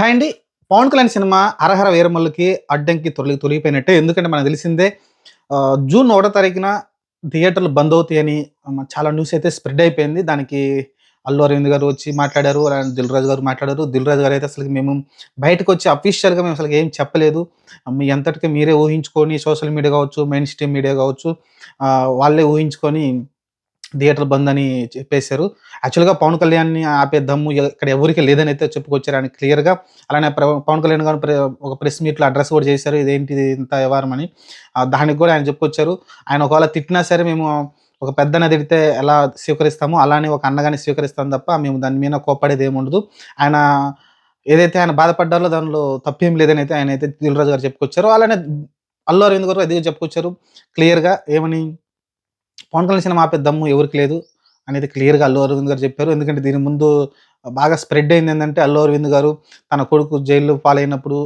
Hi అండి. Pawan Kalyan cinema Harihara వీరమల్లుకి అడ్డంకి తొలి తొలిగిపోయినట్టే ఎందుకంటే మనకు తెలిసిందే జూన్ ఒకటో తారీఖున థియేటర్లు బంద్ అవుతాయని చాలా న్యూస్ అయితే స్ప్రెడ్ అయిపోయింది. దానికి అల్లు అరవింద్ గారు వచ్చి మాట్లాడారు అలానే దిల్ రాజు గారు మాట్లాడారు. దిల్ రాజు గారు అయితే అసలు మేము బయటకు వచ్చి అఫీషియల్గా మేము అసలు ఏం చెప్పలేదు. మీ అంతటికి మీరే ఊహించుకొని సోషల్ మీడియా కావచ్చు మెయిన్ స్ట్రీమ్ మీడియా కావచ్చు వాళ్ళే ఊహించుకొని థియేటర్ బంద్ అని చెప్పేశారు. యాక్చువల్గా పవన్ కళ్యాణ్ని ఆపే దమ్ము ఇక్కడ ఎవరికి లేదని అయితే చెప్పుకొచ్చారు ఆయన క్లియర్గా. అలానే పవన్ కళ్యాణ్ గారు ప్ర- ఒక ప్రెస్ మీట్లో అడ్రస్ కూడా చేశారు ఇదేంటి ఇంత వ్యవహారం అని. దానికి కూడా ఆయన చెప్పుకొచ్చారు. ఆయన ఒకవేళ తిట్టినా సరే మేము ఒక పెద్దన తిడితే ఎలా స్వీకరిస్తామో అలానే ఒక అన్నగాని స్వీకరిస్తాం తప్ప మేము దాని మీద కోపడేది ఏముండదు ఉండదు. ఆయన ఏదైతే ఆయన బాధపడ్డారో దానిలో తప్పేం లేదని అయితే ఆయన అయితే దిల్రాజు గారు చెప్పుకొచ్చారు. అలానే అల్లు అరవింద్ గారు అదే చెప్పుకొచ్చారు క్లియర్గా ఏమని పవన్ కళ్యాణ్ సినిమా ఆపే దమ్ము ఎవరికి లేదు. అనేది క్లియర్గా అల్లు అరవింద్ గారు చెప్పారు. ఎందుకంటే దీని ముందు బాగా స్ప్రెడ్ అయింది ఏంటంటే అల్లు అరవింద్ గారు తన కొడుకు జైల్లో పాలైనప్పుడు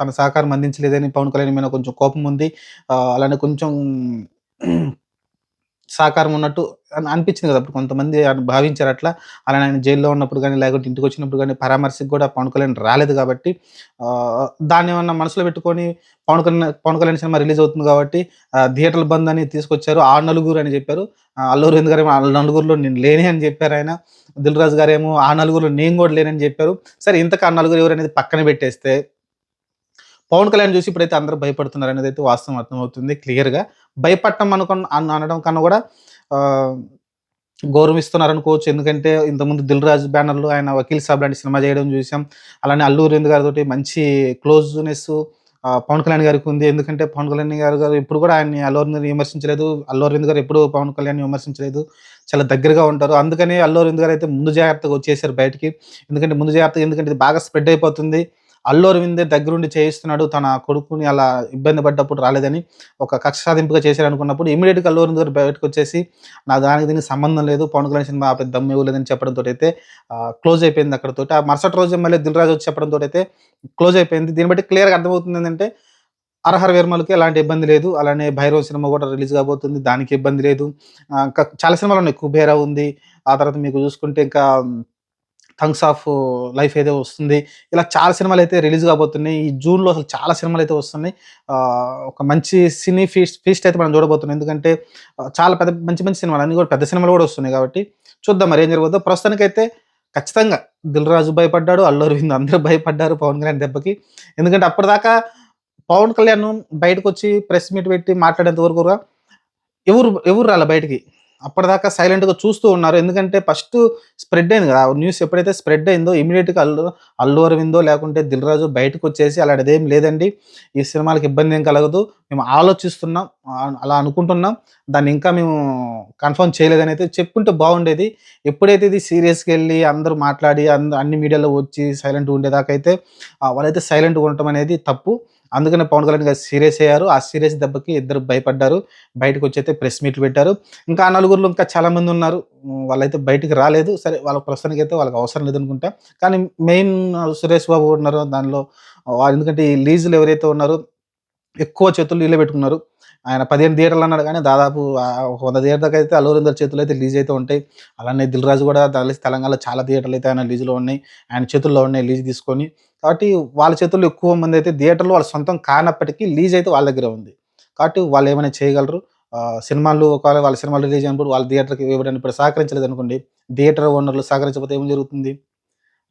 తన సహకారం అందించలేదని పవన్ కళ్యాణ్ మీద కొంచెం కోపం ఉంది. అలానే కొంచెం సహకారం ఉన్నట్టు అని అనిపించింది కదా అప్పుడు. కొంతమంది భావించారు అట్లా. అలా ఆయన జైల్లో ఉన్నప్పుడు కానీ లేకుంటే ఇంటికి వచ్చినప్పుడు కానీ పరామర్శకు కూడా పవన్ కళ్యాణ్ రాలేదు కాబట్టి దాన్ని ఏమన్నా మనసులో పెట్టుకొని పవన్ కళ్యాణ్ పవన్ కళ్యాణ్ సినిమా రిలీజ్ అవుతుంది కాబట్టి థియేటర్ బంద్ అని తీసుకొచ్చారు. ఆ నలుగురు అని చెప్పారు. అల్లూరు అల్లు గారు ఏమో ఆ నలుగురులో నేను లేనే అని చెప్పారు ఆయన. దిల్ రాజు గారు ఏమో ఆ నలుగురులో నేను కూడా లేనని చెప్పారు. సరే ఇంతకు ఆ నలుగురు ఎవరు అనేది పక్కన పెట్టేస్తే పవన్ కళ్యాణ్ చూసి ఇప్పుడైతే అందరూ భయపడుతున్నారు అనేది అయితే వాస్తవం అర్థమవుతుంది క్లియర్గా. భయపడటం అనుకున్న అనడం కన్నా కూడా గౌరవిస్తున్నారు అనుకోవచ్చు ఎందుకంటే ఇంతకుముందు దిల్ రాజు బ్యానర్లో ఆయన వకీల్ సాబ్ లాంటి సినిమా చేయడం చూసాం. అలానే అల్లు అరవింద్ గారితో మంచి క్లోజ్నెస్ పవన్ కళ్యాణ్ గారికి ఉంది. ఎందుకంటే పవన్ కళ్యాణ్ గారు గారు ఎప్పుడు కూడా ఆయన్ని అల్లు అరవింద్ విమర్శించలేదు. అల్లు అరవింద్ గారు ఎప్పుడు పవన్ కళ్యాణ్ విమర్శించలేదు. చాలా దగ్గరగా ఉంటారు. అందుకని అల్లు అరవింద్ గారు అయితే ముందు జాగ్రత్తగా వచ్చేసారు బయటికి. ఎందుకంటే ముందు జాగ్రత్తగా ఎందుకంటే ఇది బాగా స్ప్రెడ్ అయిపోతుంది. అల్లు అరవిందే దగ్గరుండి చేయిస్తున్నాడు తన కొడుకుని అలా ఇబ్బంది పడ్డప్పుడు రాలేదని ఒక కక్ష సాధింపుగా చేశారు అనుకున్నప్పుడు ఇమీడియట్గా అల్లు అరవింద్ గారు బయటకు వచ్చేసి నా దానికి దీనికి సంబంధం లేదు పవన్ కళ్యాణ్ సినిమా పెద్ద దమ్ము ఇవ్వలేదని చెప్పడంతో అయితే క్లోజ్ అయిపోయింది అక్కడతో ఆ మరుసటి రోజు మళ్ళీ దిల్ రాజు వచ్చి చెప్పడంతో అయితే క్లోజ్ అయిపోయింది. దీన్ని బట్టి క్లియర్గా అర్థమవుతుంది ఏంటంటే అర్హర వేర్మలకి ఎలాంటి ఇబ్బంది లేదు. అలానే భైరవ్ సినిమా కూడా రిలీజ్ కాబోతుంది. దానికి ఇబ్బంది లేదు. ఇంకా చాలా సినిమాలు ఉన్నాయి. కుబేరా ఉంది. ఆ తర్వాత మీకు చూసుకుంటే ఇంకా థంగ్స్ ఆఫ్ లైఫ్ ఏదో వస్తుంది. ఇలా చాలా సినిమాలు అయితే రిలీజ్ కాబోతున్నాయి. ఈ జూన్లో అసలు చాలా సినిమాలు అయితే వస్తున్నాయి. ఒక మంచి సినీ ఫీస్ట్ ఫీస్ట్ అయితే మనం చూడబోతున్నాం. ఎందుకంటే చాలా పెద్ద మంచి మంచి సినిమాలు అన్ని కూడా పెద్ద సినిమాలు కూడా వస్తున్నాయి కాబట్టి చూద్దాం మరి ఏం జరగదు ప్రస్తుతానికైతే ఖచ్చితంగా దిల్ రాజు భయపడ్డాడు అల్లు అరవింద్ అందరూ భయపడ్డారు పవన్ కళ్యాణ్ దెబ్బకి. ఎందుకంటే అప్పటిదాకా పవన్ కళ్యాణ్ బయటకు వచ్చి ప్రెస్ మీట్ పెట్టి మాట్లాడేంత వరకు కూడా ఎవరు ఎవరు రాలే బయటికి? అప్పటిదాకా సైలెంట్గా చూస్తూ ఉన్నారు. ఎందుకంటే ఫస్ట్ స్ప్రెడ్ అయింది కదా. న్యూస్ ఎప్పుడైతే స్ప్రెడ్ అయిందో ఇమీడియట్గా అల్లు అల్లు అరవిందో లేకుంటే దిల్ రాజు బయటకు వచ్చేసి అలాంటిది ఏం లేదండి. ఈ సినిమాలకు ఇబ్బంది ఏం కలగదు. మేము ఆలోచిస్తున్నాం. అలా అనుకుంటున్నాం. దాన్ని ఇంకా మేము కన్ఫర్మ్ చేయలేదని అయితే చెప్పుంటే బాగుండేది. ఎప్పుడైతే ఇది సీరియస్కి వెళ్ళి అందరూ మాట్లాడి అంద అన్ని మీడియాలో వచ్చి సైలెంట్గా ఉండేదాకా అయితే వాళ్ళైతే సైలెంట్గా ఉండటం అనేది తప్పు. అందుకనే పవన్ కళ్యాణ్ గారు సీరియస్ అయ్యారు. ఆ సీరియస్ దెబ్బకి ఇద్దరు భయపడ్డారు. బయటకు వచ్చి అయితే ప్రెస్ మీట్లు పెట్టారు. ఇంకా ఆ నలుగురులో ఇంకా చాలామంది ఉన్నారు. వాళ్ళైతే బయటికి రాలేదు. సరే వాళ్ళ ప్రస్తుతానికి అయితే వాళ్ళకి అవసరం లేదనుకుంటా. కానీ మెయిన్ సురేష్ బాబు ఉన్నారు దానిలో. వాళ్ళు ఎందుకంటే ఈ లీజులు ఎవరైతే ఉన్నారో ఎక్కువ చేతులు నిలబెట్టుకున్నారు. పెట్టుకున్నారు ఆయన పదిహేను థియేటర్లు అన్నాడు కానీ దాదాపు ఒక వంద థియేటర్ దాకా అయితే అల్లు అరవింద్ చేతులు అయితే లీజ్ అయితే ఉంటాయి. అలానే దిల్ రాజు కూడా తెలిసి తెలంగాణలో చాలా థియేటర్లు అయితే ఆయన లీజులో ఉన్నాయి. ఆయన చేతుల్లో ఉన్నాయి లీజ్ తీసుకొని. కాబట్టి వాళ్ళ చేతుల్లో ఎక్కువ మంది అయితే థియేటర్లు వాళ్ళ సొంతం కానప్పటికీ లీజ్ అయితే వాళ్ళ దగ్గర ఉంది. కాబట్టి వాళ్ళు ఏమైనా చేయగలరు? సినిమాలు ఒకవేళ వాళ్ళ సినిమాలు రిలీజ్ అయినప్పుడు వాళ్ళ థియేటర్కి ఇవ్వడానికి ఇప్పుడు సహకరించలేదు అనుకోండి థియేటర్ ఓనర్లు సహకరించకపోతే ఏం జరుగుతుంది?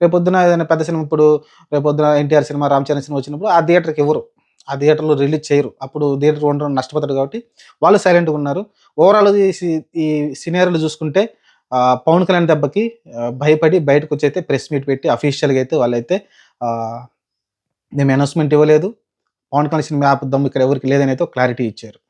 రేపొద్దున ఏదైనా పెద్ద సినిమా ఇప్పుడు రేపొద్దున NTR cinema Ram Charan cinema వచ్చినప్పుడు ఆ థియేటర్కి ఎవరు? ఆ థియేటర్లో రిలీజ్ చేయరు. అప్పుడు థియేటర్ ఓనర్ నష్టపోతాడు కాబట్టి వాళ్ళు సైలెంట్గా ఉన్నారు. ఓవరాల్ ఈ సి- ఈ సినియర్లు చూసుకుంటే పవన్ కళ్యాణ్ దెబ్బకి భయపడి బయటకు వచ్చి అయితే ప్రెస్ మీట్ పెట్టి అఫీషియల్గా అయితే వాళ్ళైతే మేము అనౌన్స్మెంట్ ఇవ్వలేదు. పవన్ కళ్యాణ్ సినిమా ఆపుద్దాం. ఇక్కడ ఎవరికి లేదని అయితే క్లారిటీ ఇచ్చారు.